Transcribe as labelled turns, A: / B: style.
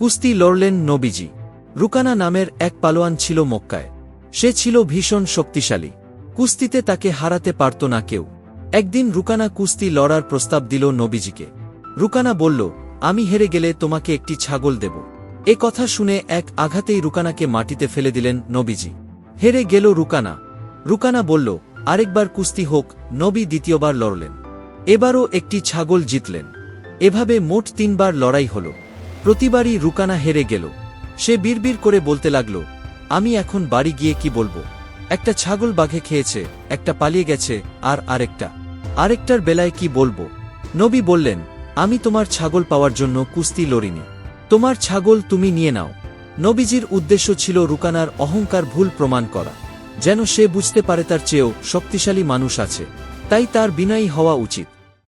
A: কুস্তি লড়লেন নবীজি। রুকানা নামের এক পালোয়ান ছিল মক্কায়। সে ছিল ভীষণ শক্তিশালী। কুস্তিতে তাকে হারাতে পারত না কেউ। একদিন রুকানা কুস্তি লড়ার প্রস্তাব দিল নবীজিকে। রুকানা বলল, আমি হেরে গেলে তোমাকে একটি ছাগল দেব। এ কথা শুনে এক আঘাতেই রুকানাকে মাটিতে ফেলে দিলেন নবীজি। হেরে গেল রুকানা। রুকানা বলল, আরেকবার কুস্তি হোক। নবী দ্বিতীয়বার লড়লেন। এবারও একটি ছাগল জিতলেন। এভাবে মোট তিনবার লড়াই হল। প্রতিবারই রুকানা হেরে গেল। সে বিড়বিড় করে বলতে লাগল, আমি এখন বাড়ি গিয়ে কি বলব? একটা ছাগল বাঘে খেয়েছে, একটা পালিয়ে গেছে, আর আরেকটা। আরেকটার বেলায় কি বলব? নবী বললেন, আমি তোমার ছাগল পাওয়ার জন্য কুস্তি লড়িনি। তোমার ছাগল তুমি নিয়ে নাও। নবীজির উদ্দেশ্য ছিল রুকানার অহংকার ভুল প্রমাণ করা, যেন সে বুঝতে পারে তার চেয়েও শক্তিশালী মানুষ আছে। তাই তার বিনয়ী হওয়া উচিত।